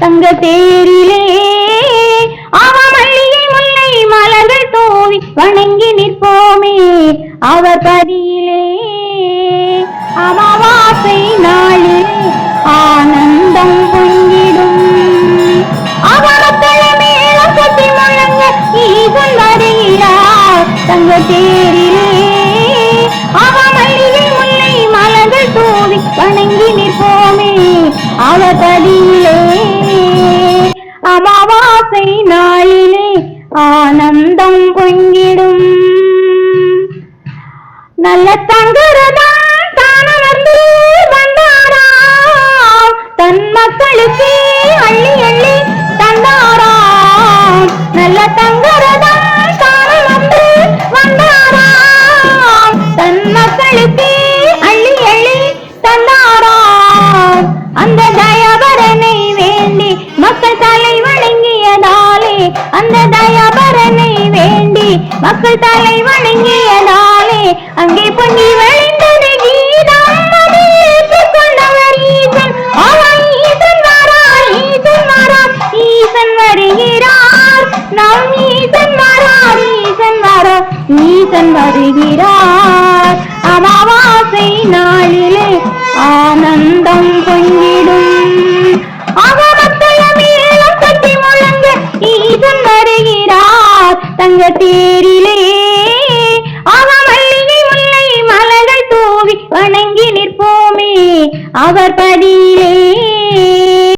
தங்க தேரிலே அவ முல்லை மலர்கள் தூவி வணங்கி நிற்போமே அவர் பதியிலே அமாவாசை நாளில் ஆனந்தம் பொங்கிடும். அவனத்தலை மேலம் கட்டி முழங்க ஈசன் வருகிறார் தங்க தேரிலே அவமல்லியை முல்லை மலர்கள் தூவி வணங்கி நிற்போமே அவர் பதியிலே அமாவாசை நாளிலே ஆனந்தம் பொங்கிடும். நல்ல தங்குறதான் தானமர்ந்து வந்தாராம் தன் மக்களுக்கு அள்ளி அள்ளி தந்தாராம் நல்ல தங்குறதான் தானமர்ந்து வந்தாராம் தன் மக்களுக்கு தயாபரனை வேண்டி மக்கள் தலை வணங்கியதாலே அங்கே பொங்கி வழிந்தது கீதம். அதை ஈசன். ஈசன் வரார் ஈசன் வரார் ஈசன் வருகிறார். ஈசன் வரார் ஈசன் வரார் ஈசன் வருகிறார். அமாவாசை நாளிலே ஆனந்தம் பொங்கி மங்க தேரிலே அவமல்லிகை முல்லை மலர்கள் தூவி வணங்கி நிற்போமே. அவர் படியிலே